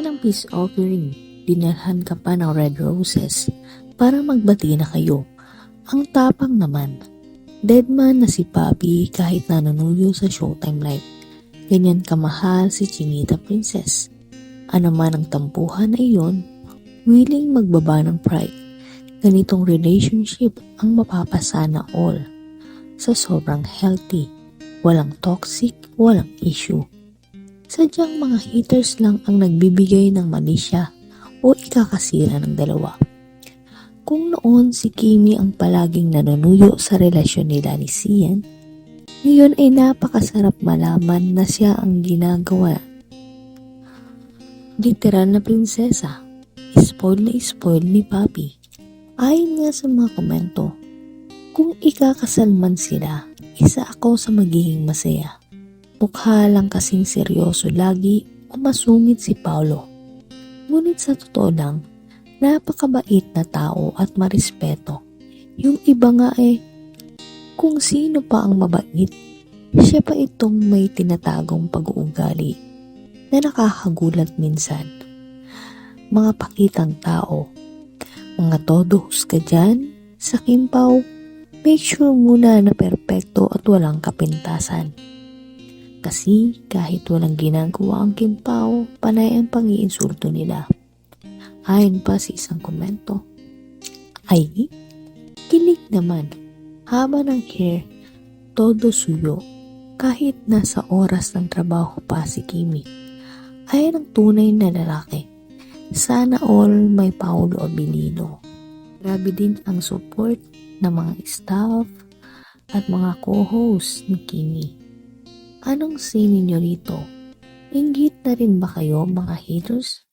yan ang peace offering. Dinalhan ka pa ng red roses para magbati na kayo. Ang tapang naman. Deadman na si Papi kahit nanunuyo sa Showtime Live. Ganyan kamahal si Chinita Princess. Ano man ang tampuhan na iyon, willing magbaba ng pride. Ganitong relationship ang mapapasana all. Sa sobrang healthy, walang toxic, walang issue. Sadyang mga haters lang ang nagbibigay ng malisya o ikakasira ng dalawa. Kung noon si Kimi ang palaging nanunuyo sa relasyon nila ni Sian, ngayon ay napakasarap malaman na siya ang ginagawa. Literal na prinsesa, spoil na spoil ni Papi. Ayon nga sa mga komento, kung ikakasal man sila, isa ako sa magiging masaya. Mukha lang kasing seryoso lagi o masungit si Paulo. Ngunit sa totoo lang, napakabait na tao at marespeto. Yung iba nga eh, kung sino pa ang mabait, siya pa itong may tinatagong pag-uugali na nakakagulat minsan. Mga pakitang tao, mga todos ka dyan, sa kimpaw, make sure muna na perpekto at walang kapintasan. Kasi kahit walang ginagawa ang kimpaw, panay ang pang-iinsulto nila. Ayon pa sa isang komento, ay, kilig naman, haba ng hair, todo suyo, kahit nasa oras ng trabaho pa si Kimi. Ay ang tunay na lalaki. Sana all may Paulo Abilino. Grabe din ang support ng mga staff at mga co-host ni Kimi. Anong say ninyo rito? Inggit na rin ba kayo mga haters?